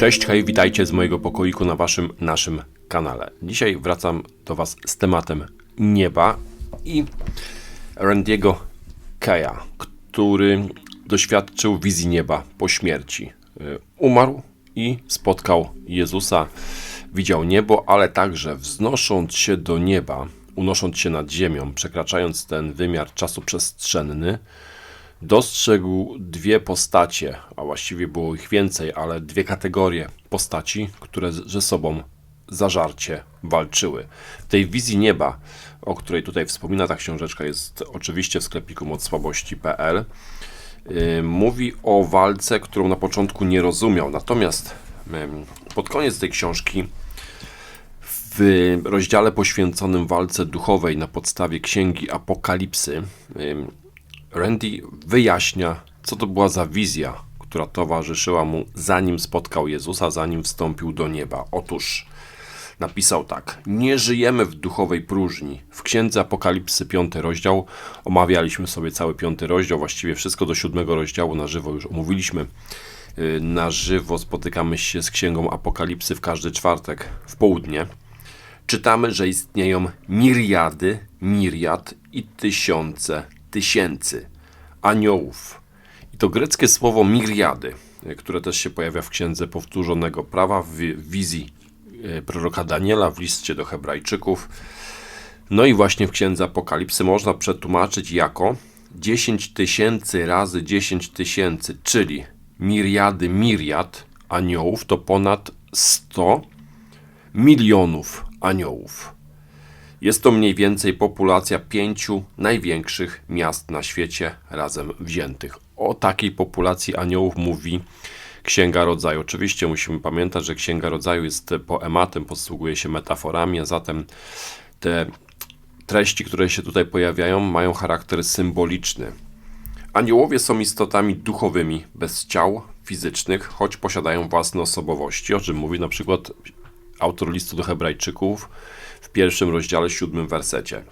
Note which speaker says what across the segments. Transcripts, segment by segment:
Speaker 1: Cześć, hej, witajcie z mojego pokoiku na waszym, naszym kanale. Dzisiaj wracam do was z tematem nieba i Randiego Keja, który doświadczył wizji nieba po śmierci. Y, Umarł i spotkał Jezusa, widział niebo, ale także wznosząc się do nieba, unosząc się nad ziemią, przekraczając ten wymiar czasu przestrzenny, dostrzegł dwie postacie, a właściwie było ich więcej, ale dwie kategorie postaci, które ze sobą zażarcie walczyły. W tej wizji nieba, o której tutaj wspomina ta książeczka, jest oczywiście w sklepiku modsłabości.pl. Yy, mówi o walce, którą na początku nie rozumiał. Natomiast pod koniec tej książki, w rozdziale poświęconym walce duchowej na podstawie księgi Apokalipsy, Randy wyjaśnia, co to była za wizja, która towarzyszyła mu, zanim spotkał Jezusa, zanim wstąpił do nieba. Otóż napisał tak: Nie żyjemy w duchowej próżni. W księdze Apokalipsy, piąty rozdział, omawialiśmy sobie cały piąty rozdział, właściwie wszystko do siódmego rozdziału na żywo już omówiliśmy. Yy, Na żywo spotykamy się z księgą Apokalipsy w każdy czwartek w południe czytamy, że istnieją miriady, miriad i tysiące tysięcy aniołów. I to greckie słowo miriady, e, które też się pojawia w księdze powtórzonego prawa w wi- wizji e, proroka Daniela w liście do Hebrajczyków. No i właśnie w księdze Apokalipsy można przetłumaczyć jako 10 tysięcy razy 10 tysięcy, czyli miriady, miriad aniołów to ponad 100 milionów aniołów. Jest to mniej więcej populacja pięciu największych miast na świecie razem wziętych. O takiej populacji aniołów mówi Księga Rodzaju. Oczywiście musimy pamiętać, że Księga Rodzaju jest poematem, posługuje się metaforami, a zatem te treści, które się tutaj pojawiają, mają charakter symboliczny. Aniołowie są istotami duchowymi, bez ciał fizycznych, choć posiadają własne osobowości, o czym mówi na przykład autor listu do Hebrajczyków w pierwszym rozdziale, siódmym wersecie.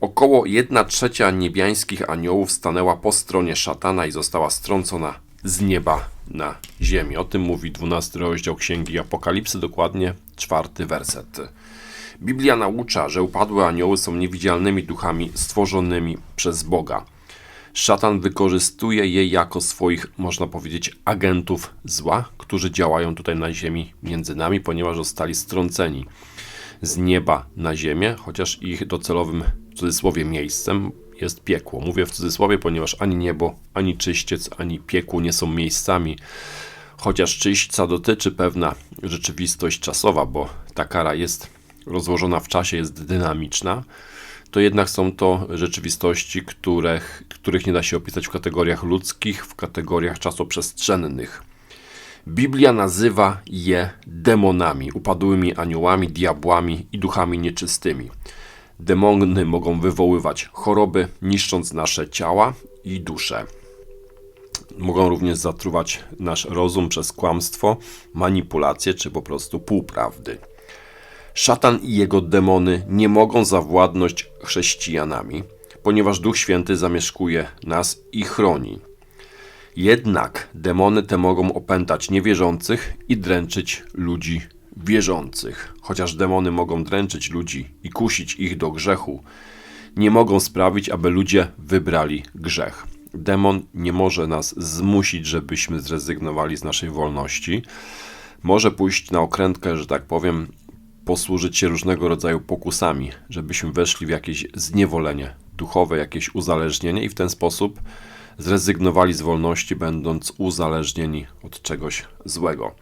Speaker 1: Około 1 trzecia niebiańskich aniołów stanęła po stronie szatana i została strącona z nieba na ziemię. O tym mówi 12 rozdział Księgi Apokalipsy, dokładnie czwarty werset. Biblia naucza, że upadłe anioły są niewidzialnymi duchami stworzonymi przez Boga. Szatan wykorzystuje je jako swoich, można powiedzieć, agentów zła, którzy działają tutaj na ziemi między nami, ponieważ zostali strąceni z nieba na ziemię, chociaż ich docelowym, w cudzysłowie, miejscem jest piekło. Mówię w cudzysłowie, ponieważ ani niebo, ani czyściec, ani piekło nie są miejscami, chociaż czyśćca dotyczy pewna rzeczywistość czasowa, bo ta kara jest rozłożona w czasie, jest dynamiczna, to jednak są to rzeczywistości, których, których nie da się opisać w kategoriach ludzkich, w kategoriach czasoprzestrzennych. Biblia nazywa je demonami, upadłymi aniołami, diabłami i duchami nieczystymi. Demony mogą wywoływać choroby, niszcząc nasze ciała i dusze. Mogą również zatruwać nasz rozum przez kłamstwo, manipulacje czy po prostu półprawdy. Szatan i jego demony nie mogą zawładnąć chrześcijanami, ponieważ Duch Święty zamieszkuje nas i chroni. Jednak demony te mogą opętać niewierzących i dręczyć ludzi wierzących. Chociaż demony mogą dręczyć ludzi i kusić ich do grzechu, nie mogą sprawić, aby ludzie wybrali grzech. Demon nie może nas zmusić, żebyśmy zrezygnowali z naszej wolności. Może pójść na okrętkę, że tak powiem, posłużyć się różnego rodzaju pokusami, żebyśmy weszli w jakieś zniewolenie duchowe, jakieś uzależnienie i w ten sposób zrezygnowali z wolności, będąc uzależnieni od czegoś złego.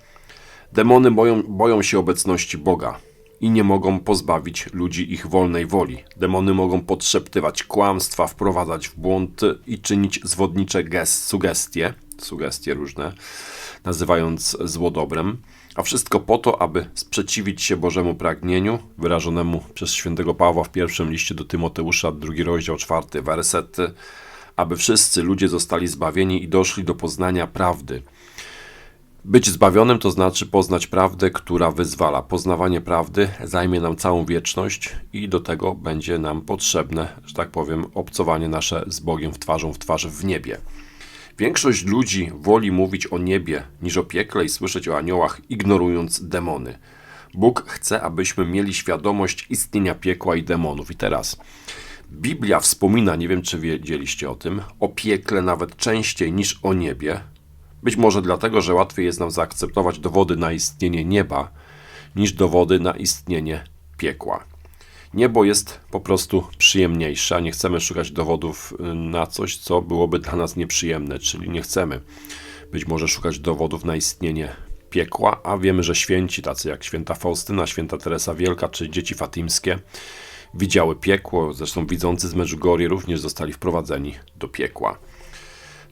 Speaker 1: Demony boją, boją się obecności Boga i nie mogą pozbawić ludzi ich wolnej woli. Demony mogą podszeptywać kłamstwa, wprowadzać w błąd i czynić zwodnicze gest, sugestie, sugestie różne, nazywając zło dobrem, a wszystko po to, aby sprzeciwić się Bożemu pragnieniu, wyrażonemu przez świętego Pawła w pierwszym liście do Tymoteusza, drugi rozdział, czwarty werset, aby wszyscy ludzie zostali zbawieni i doszli do poznania prawdy. Być zbawionym to znaczy poznać prawdę, która wyzwala. Poznawanie prawdy zajmie nam całą wieczność i do tego będzie nam potrzebne, że tak powiem, obcowanie nasze z Bogiem w twarzą w twarz w niebie. Większość ludzi woli mówić o niebie niż o piekle i słyszeć o aniołach, ignorując demony. Bóg chce, abyśmy mieli świadomość istnienia piekła i demonów. I teraz Biblia wspomina, nie wiem czy wiedzieliście o tym, o piekle nawet częściej niż o niebie. Być może dlatego, że łatwiej jest nam zaakceptować dowody na istnienie nieba niż dowody na istnienie piekła. Niebo jest po prostu przyjemniejsze, a nie chcemy szukać dowodów y, na coś, co byłoby dla nas nieprzyjemne, czyli nie chcemy być może szukać dowodów na istnienie piekła, a wiemy, że święci, tacy jak święta Faustyna, święta Teresa Wielka czy dzieci fatimskie, widziały piekło, zresztą widzący z Medjugorje również zostali wprowadzeni do piekła.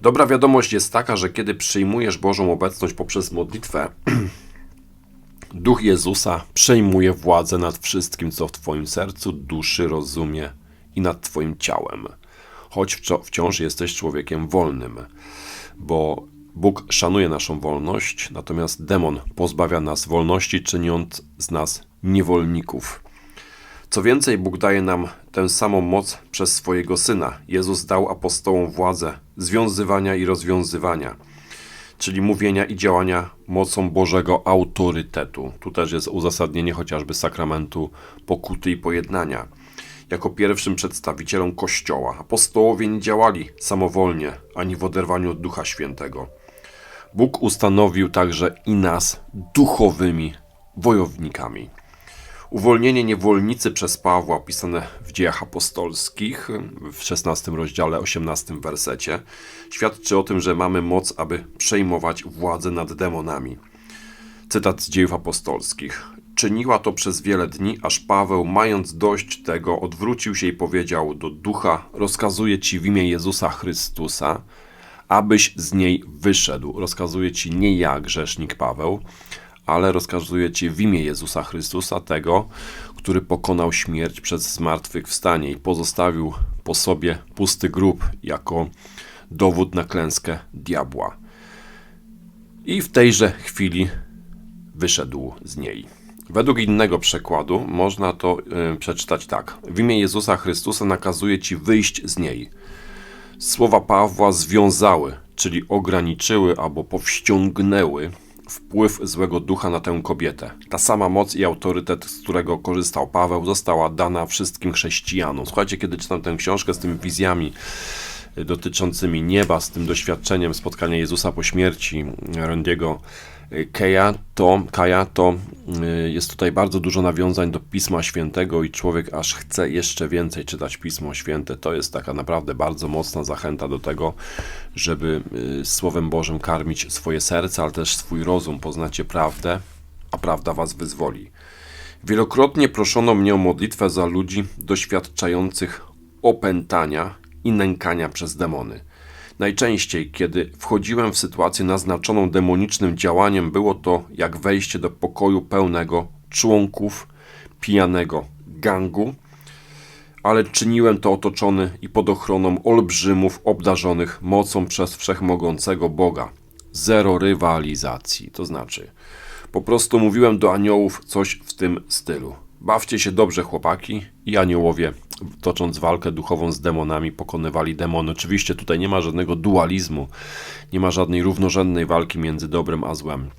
Speaker 1: Dobra wiadomość jest taka, że kiedy przyjmujesz Bożą obecność poprzez modlitwę, Duch Jezusa przejmuje władzę nad wszystkim, co w Twoim sercu, duszy, rozumie i nad Twoim ciałem. Choć wciąż jesteś człowiekiem wolnym, bo Bóg szanuje naszą wolność, natomiast demon pozbawia nas wolności, czyniąc z nas niewolników. Co więcej, Bóg daje nam tę samą moc przez swojego Syna. Jezus dał apostołom władzę związywania i rozwiązywania, czyli mówienia i działania mocą Bożego autorytetu. Tu też jest uzasadnienie chociażby sakramentu pokuty i pojednania. Jako pierwszym przedstawicielem Kościoła apostołowie nie działali samowolnie ani w oderwaniu od Ducha Świętego. Bóg ustanowił także i nas duchowymi wojownikami. Uwolnienie niewolnicy przez Pawła, opisane w dziejach apostolskich w 16 rozdziale, 18 wersecie, świadczy o tym, że mamy moc, aby przejmować władzę nad demonami. Cytat z dziejów apostolskich. Czyniła to przez wiele dni, aż Paweł, mając dość tego, odwrócił się i powiedział do ducha: Rozkazuję ci w imię Jezusa Chrystusa, abyś z niej wyszedł. Rozkazuje ci nie ja, grzesznik Paweł, ale rozkazuję ci w imię Jezusa Chrystusa, tego, który pokonał śmierć przez zmartwychwstanie i pozostawił po sobie pusty grób jako dowód na klęskę diabła. I w tejże chwili wyszedł z niej. Według innego przekładu można to y, przeczytać tak. W imię Jezusa Chrystusa nakazuje ci wyjść z niej. Słowa Pawła związały, czyli ograniczyły albo powściągnęły wpływ złego ducha na tę kobietę. Ta sama moc i autorytet, z którego korzystał Paweł, została dana wszystkim chrześcijanom. Słuchajcie, kiedy czytam tę książkę z tymi wizjami dotyczącymi nieba, z tym doświadczeniem spotkania Jezusa po śmierci Randiego Keja, to, Kaja, to y, jest tutaj bardzo dużo nawiązań do Pisma Świętego i człowiek aż chce jeszcze więcej czytać Pismo Święte. To jest taka naprawdę bardzo mocna zachęta do tego, żeby y, Słowem Bożym karmić swoje serce, ale też swój rozum. Poznacie prawdę, a prawda was wyzwoli. Wielokrotnie proszono mnie o modlitwę za ludzi doświadczających opętania i nękania przez demony. Najczęściej, kiedy wchodziłem w sytuację naznaczoną demonicznym działaniem, było to jak wejście do pokoju pełnego członków pijanego gangu, ale czyniłem to otoczony i pod ochroną olbrzymów obdarzonych mocą przez wszechmogącego Boga. Zero rywalizacji, to znaczy po prostu mówiłem do aniołów coś w tym stylu. Bawcie się dobrze, chłopaki, i aniołowie, tocząc walkę duchową z demonami, pokonywali demony. Oczywiście tutaj nie ma żadnego dualizmu, nie ma żadnej równorzędnej walki między dobrem a złem.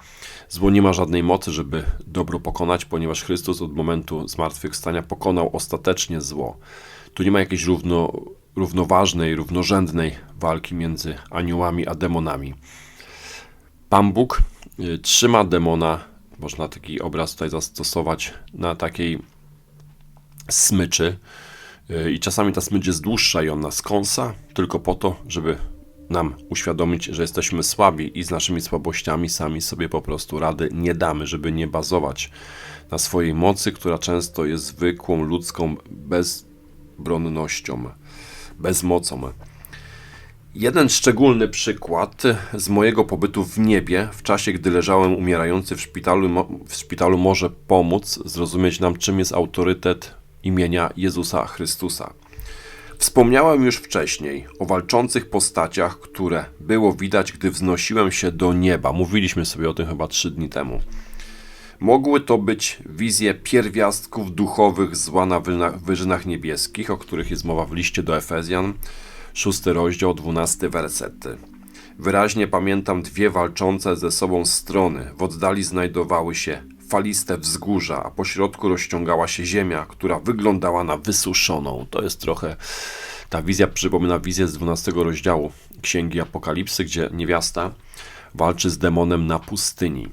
Speaker 1: Zło nie ma żadnej mocy, żeby dobro pokonać, ponieważ Chrystus od momentu zmartwychwstania pokonał ostatecznie zło. Tu nie ma jakiejś równo, równoważnej, równorzędnej walki między aniołami a demonami. Pan Bóg y, trzyma demona można taki obraz tutaj zastosować na takiej smyczy. Y, I czasami ta smycz jest dłuższa i ona skąsa, tylko po to, żeby nam uświadomić, że jesteśmy słabi i z naszymi słabościami sami sobie po prostu rady nie damy, żeby nie bazować na swojej mocy, która często jest zwykłą ludzką bezbronnością, bezmocą. Jeden szczególny przykład z mojego pobytu w niebie, w czasie gdy leżałem umierający w szpitalu, w szpitalu może pomóc zrozumieć nam, czym jest autorytet imienia Jezusa Chrystusa. Wspomniałem już wcześniej o walczących postaciach, które było widać, gdy wznosiłem się do nieba. Mówiliśmy sobie o tym chyba trzy dni temu. Mogły to być wizje pierwiastków duchowych zła na wyżynach niebieskich, o których jest mowa w liście do Efezjan, szósty rozdział, dwunasty werset. Wyraźnie pamiętam dwie walczące ze sobą strony. W oddali znajdowały się faliste wzgórza, a po środku rozciągała się ziemia, która wyglądała na wysuszoną. To jest trochę. Ta wizja przypomina wizję z 12 rozdziału Księgi Apokalipsy, gdzie niewiasta walczy z demonem na pustyni.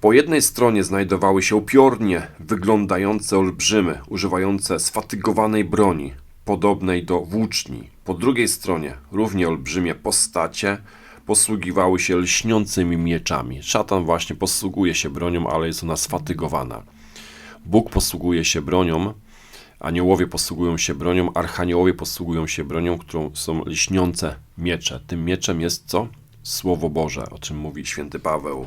Speaker 1: Po jednej stronie znajdowały się upiornie wyglądające olbrzymy, używające sfatygowanej broni, podobnej do włóczni. Po drugiej stronie równie olbrzymie postacie posługiwały się lśniącymi mieczami. Szatan właśnie posługuje się bronią, ale jest ona sfatygowana. Bóg posługuje się bronią, aniołowie posługują się bronią, archaniołowie posługują się bronią, którą są lśniące miecze. Tym mieczem jest co? Słowo Boże, o czym mówi święty Paweł.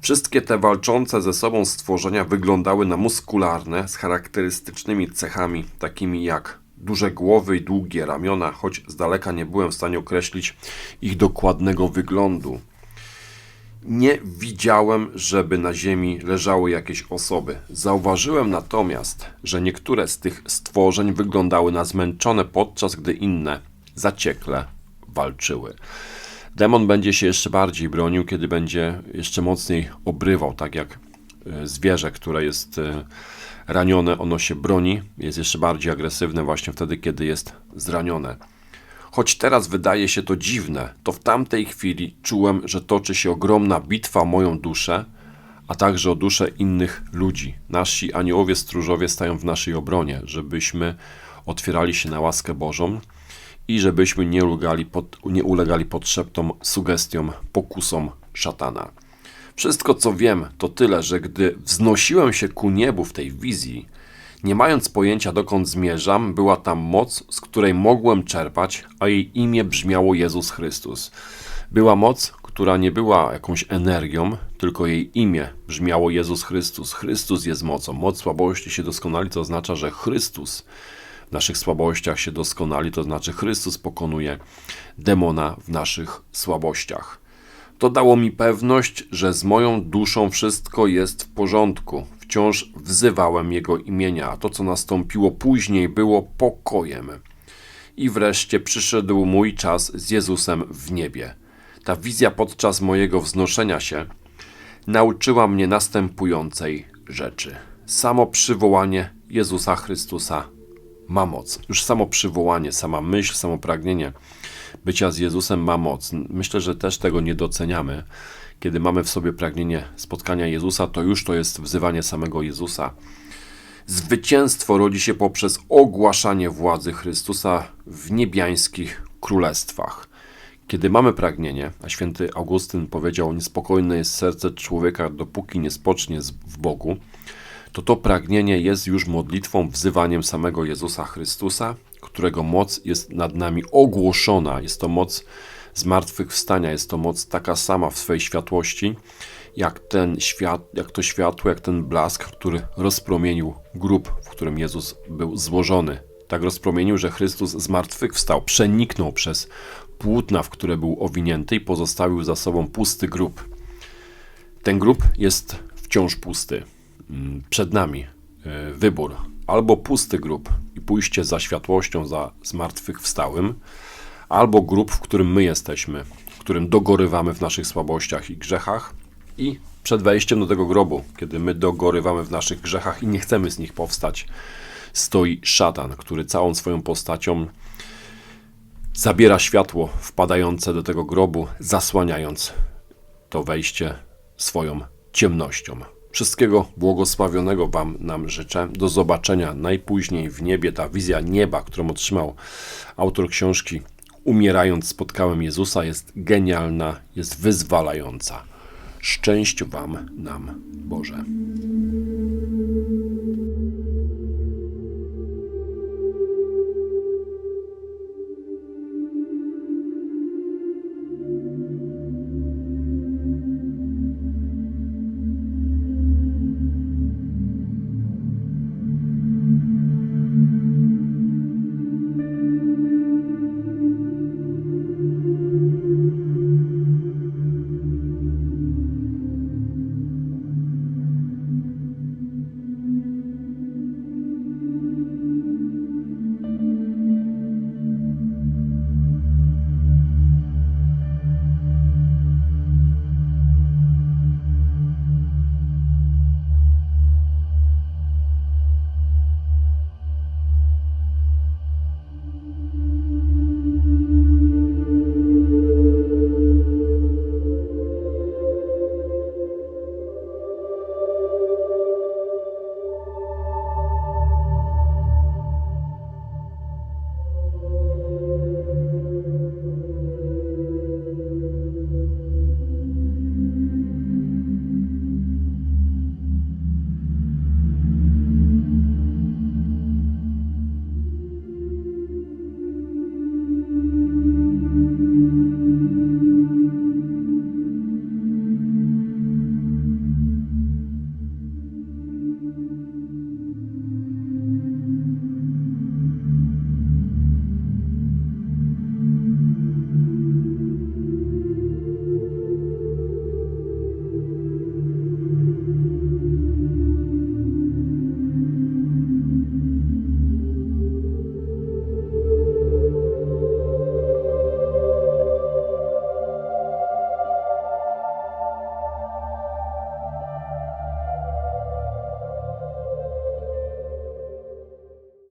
Speaker 1: Wszystkie te walczące ze sobą stworzenia wyglądały na muskularne, z charakterystycznymi cechami, takimi jak duże głowy i długie ramiona, choć z daleka nie byłem w stanie określić ich dokładnego wyglądu. Nie widziałem, żeby na ziemi leżały jakieś osoby. Zauważyłem natomiast, że niektóre z tych stworzeń wyglądały na zmęczone, podczas gdy inne zaciekle walczyły. Demon będzie się jeszcze bardziej bronił, kiedy będzie jeszcze mocniej obrywał, tak jak e, zwierzę, które jest e, ranione, ono się broni, jest jeszcze bardziej agresywne właśnie wtedy, kiedy jest zranione. Choć teraz wydaje się to dziwne, to w tamtej chwili czułem, że toczy się ogromna bitwa o moją duszę, a także o duszę innych ludzi. Nasi aniołowie stróżowie stają w naszej obronie, żebyśmy otwierali się na łaskę Bożą i żebyśmy nie ulegali, pod, nie ulegali podszeptom, sugestiom, pokusom szatana. Wszystko co wiem, to tyle, że gdy wznosiłem się ku niebu w tej wizji, nie mając pojęcia dokąd zmierzam, była tam moc, z której mogłem czerpać, a jej imię brzmiało Jezus Chrystus. Była moc, która nie była jakąś energią, tylko jej imię brzmiało Jezus Chrystus. Chrystus jest mocą. Moc słabości się doskonali, to oznacza, że Chrystus w naszych słabościach się doskonali, to znaczy Chrystus pokonuje demona w naszych słabościach. To dało mi pewność, że z moją duszą wszystko jest w porządku. Wciąż wzywałem Jego imienia, a to, co nastąpiło później, było pokojem. I wreszcie przyszedł mój czas z Jezusem w niebie. Ta wizja podczas mojego wznoszenia się nauczyła mnie następującej rzeczy. Samo przywołanie Jezusa Chrystusa ma moc. Już samo przywołanie, sama myśl, samo pragnienie bycia z Jezusem ma moc. Myślę, że też tego nie doceniamy. Kiedy mamy w sobie pragnienie spotkania Jezusa, to już to jest wzywanie samego Jezusa. Zwycięstwo rodzi się poprzez ogłaszanie władzy Chrystusa w niebiańskich królestwach. Kiedy mamy pragnienie, a święty Augustyn powiedział: Niespokojne jest serce człowieka, dopóki nie spocznie w Bogu, to to pragnienie jest już modlitwą, wzywaniem samego Jezusa Chrystusa, którego moc jest nad nami ogłoszona. Jest to moc zmartwychwstania, jest to moc taka sama w swej światłości, jak ten świat, jak to światło, jak ten blask, który rozpromienił grób, w którym Jezus był złożony. Tak rozpromienił, że Chrystus zmartwychwstał, przeniknął przez płótna, w które był owinięty i pozostawił za sobą pusty grób. Ten grób jest wciąż pusty. Mm, przed nami e, wybór albo pusty grób i pójście za światłością, za zmartwychwstałym, albo grób, w którym my jesteśmy, w którym dogorywamy w naszych słabościach i grzechach i przed wejściem do tego grobu, kiedy my dogorywamy w naszych grzechach i nie chcemy z nich powstać, stoi szatan, który całą swoją postacią zabiera światło wpadające do tego grobu, zasłaniając to wejście swoją ciemnością. Wszystkiego błogosławionego Wam nam życzę. Do zobaczenia najpóźniej w niebie. Ta wizja nieba, którą otrzymał autor książki Umierając spotkałem Jezusa jest genialna, jest wyzwalająca. Szczęść Wam nam Boże.